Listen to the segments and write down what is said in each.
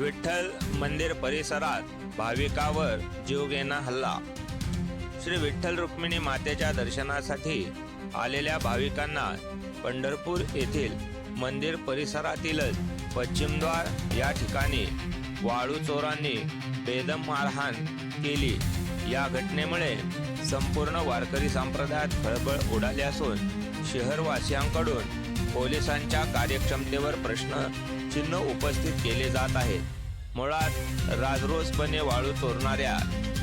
विठ्ठल मंदिर परिसरात भाविकावर जीवघेणा हल्ला. श्री विठ्ठल रुक्मिणी मातेच्या दर्शनासाठी आलेल्या भाविकांना पंढरपूर येथील मंदिर परिसरातीलच पश्चिमद्वार या ठिकाणी वाळू चोरांनी बेदम मारहाण केली. या घटनेमुळे संपूर्ण वारकरी संप्रदायात खळबळ उडाली असून शहरवासियांकडून पोलिसांच्या कार्यक्षमतेवर प्रश्न चिन्ह उपस्थित केले जात आहेत मुळात राजरोसपणे वाळू चोरणाऱ्या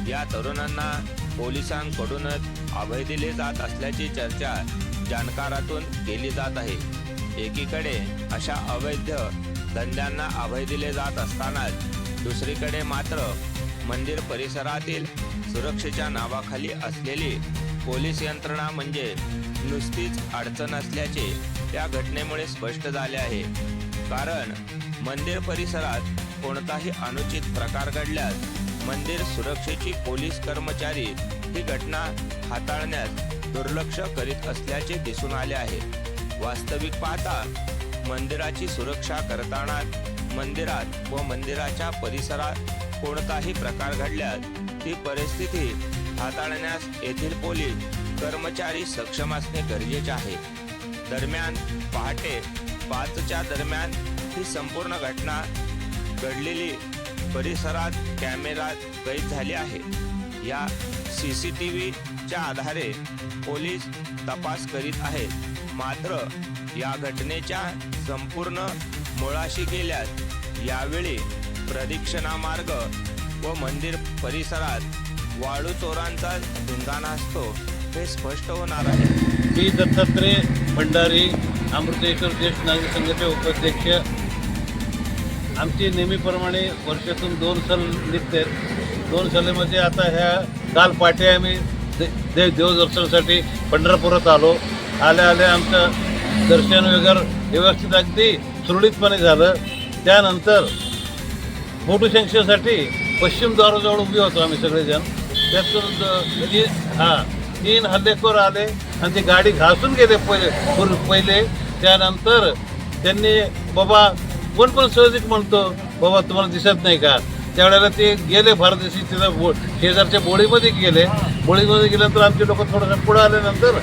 या तरुणांना पोलिसांकडूनच अभय दिले जात असल्याची चर्चा जाणकारातून केली जात आहे. एकीकडे अशा अवैध धंद्यांना अभय दिले जात असतानाच दुसरीकडे मात्र मंदिर परिसरातील सुरक्षेच्या नावाखाली असलेली पोलीस यंत्रणा म्हणजे नुसतीच अडचण असल्याचे या घटनेमुळे स्पष्ट झाले आहे. कारण मंदिर परिसरात कोणताही अनुचित प्रकार घडल्यास मंदिर सुरक्षेची पोलीस कर्मचारी ही घटना हाताळण्यास दुर्लक्ष करीत असल्याचे दिसून आले आहे. वास्तविक पाहता मंदिराची सुरक्षा करताना मंदिरात व मंदिराच्या परिसरात कोणताही प्रकार घडल्यास ती परिस्थिती हाताळण्यास येथील पोलीस कर्मचारी सक्षम असणे गरजेचे आहे. दरम्यान पहाटे पाचच्या दरम्यान ही संपूर्ण घटना घडलेली परिसरात कॅमेरात कैद झाली आहे. या सी सी टी व्हीच्या आधारे पोलीस तपास करीत आहेत. मात्र या घटनेच्या संपूर्ण मुळाशी गेल्यास यावेळी प्रदीक्षणामार्ग व मंदिर परिसरात वाळू चोरांचा धिंगाणा असतो हे स्पष्ट होणार आहे. मी दत्तात्रय भंडारी अमृतेश्वर ज्येष्ठ नागरिक संघाचे उपाध्यक्ष. आमची नेहमीप्रमाणे वर्षातून दोन सल निघते दोन सलेमध्ये आता ह्या काल पाटे आम्ही दे देव देवदर्शनासाठी पंढरपुरात आलो. आल्या आल्या आमचं दर्शन वगैरे व्यवस्थित अगदी सुरळीतपणे झालं. त्यानंतर फोटो सेंक्शनसाठी पश्चिम द्वाराजवळ उभी होतो आम्ही सगळेजण. त्यातून द- म्हणजे, हां तीन हल्लेखोर आले आणि ती गाडी घासून गेले पहिले पहिले. त्यानंतर त्यांनी बाबा कोण पण सहजिक म्हणतो? बाबा तुम्हाला दिसत नाही का? त्यावेळेला ते गेले भारदेशी तिथं बो शेजारच्या बोळीमध्ये गेले. बोळीमध्ये गेल्यानंतर आमचे लोक थोडंसं पुढं आल्यानंतर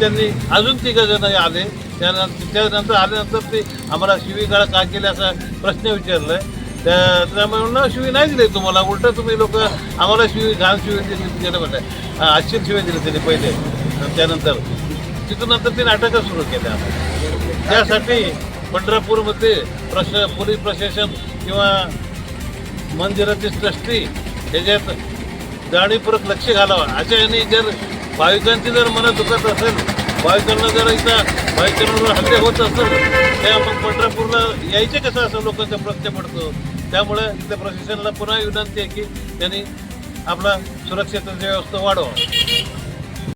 त्यांनी अजून तिघंजण आले. त्यानंतर त्यानंतर आल्यानंतर ते आम्हाला शिवीगाळा का केली असा प्रश्न विचारलाय. त्या त्यामुळे शिवी नाही दिली तुम्हाला. उलट तुम्ही लोक आम्हाला शिवी घाण शिवी दिली गेलं म्हणलं आश्चर्य शिवी दिली त्यांनी पहिले. त्यानंतर तिथून नंतर ते नाटकं सुरू केल्या. त्यासाठी पंढरपूरमध्ये प्रश पोलीस प्रशासन किंवा मंदिराचे ट्रस्टी ह्याच्यात जाणीवपूर्वक लक्ष घालावं. अशा यांनी जर भाविकांची जर मनं दुखत असेल भाविकांना जर इथं भाविकांवर हल्ले होत असेल त्या मग पंढरपूरला यायचे कसं असं लोकांचा प्रश्न पडतो? त्यामुळे इथल्या प्रशासनाला पुन्हा विनंती आहे की त्यांनी आपला सुरक्षेचा व्यवस्था वाढवा